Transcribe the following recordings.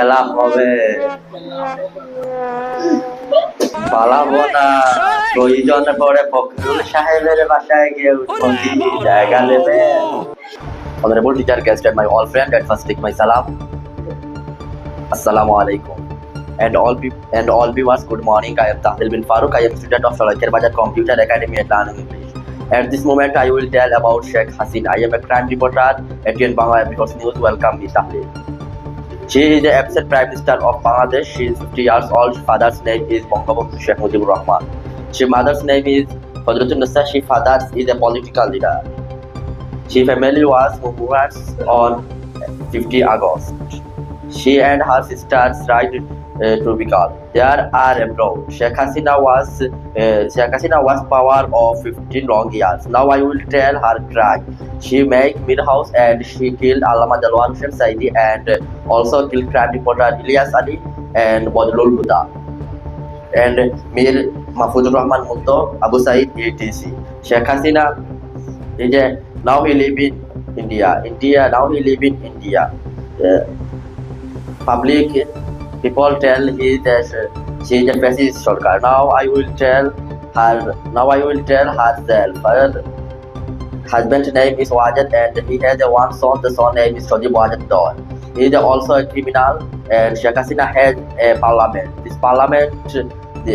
খেলা হবে পালাবো না প্রয়োজনে পড়ে ফখরুল সাহেবের বাসায় গিয়ে উঠি জায়গা নেবে Honorable teacher, guest, and my all friend, at first take my salam. Assalamu alaikum. And all people and all viewers, good morning. I am Tahil bin Farooq. I am student of Shalakir Bazar Computer Academy at Learning English. At this moment, I will tell about Sheikh Hasina. I am a crime reporter at Bangla News. Welcome, me Tahil. She is the absent Prime Minister of Bangladesh. She is 50 years old. Father's name is Bangabandhu Sheikh Mujibur Rahman. She mother's name is Fadratun Nasa. She father is a political leader. She family was moved on 50 August. She and her sisters tried uh, to become. There are abroad. Sheikh Hasina was uh, Sheikh Hasina was power of 15 long years. Now I will tell her crime. She make mid house and she killed Alama Jalwan Hussain Saidi and uh, also killed crime reporter Ilyas Ali and Badrul Huda. And Mir Mahfuzur Rahman Munto Abu Said ATC. Sheikh Hasina now he live in India. India now he live in India. Uh, public people tell he that uh, she is a fascist Sarkar. Now I will tell her. Now I will tell herself. Her husband's name is Wajid and he has one son. The son name is Sajib Wajid Dawn. He is also a criminal and Sheikh Hasina has a parliament. This parliament,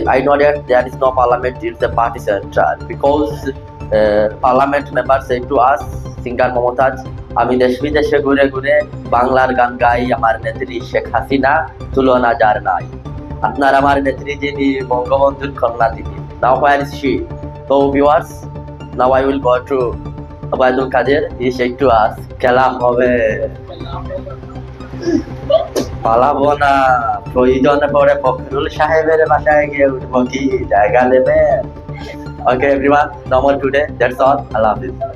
I know that there is no parliament. It's a party central because parliament members say to us, singer Momotaz, আমি দেশ বিদেশে ঘুরে ঘুরে বাংলার গান গাই আমার নেত্রী শেখ হাসিনা তুলনা যার নাই। আপনার আমার নেত্রী যিনি বঙ্গবন্ধুর কন্যা তিনি। Now where she to viewers now I will go to Obaidul Quader he shake to us. খেলা হবে। পালাবো না। প্রয়োজনে পড়ে ফখরুল সাহেবের বাসায় গিয়ে উঠবো কি? জায়গা নেবে? Okay, everyone. No more today. That's all. I love you.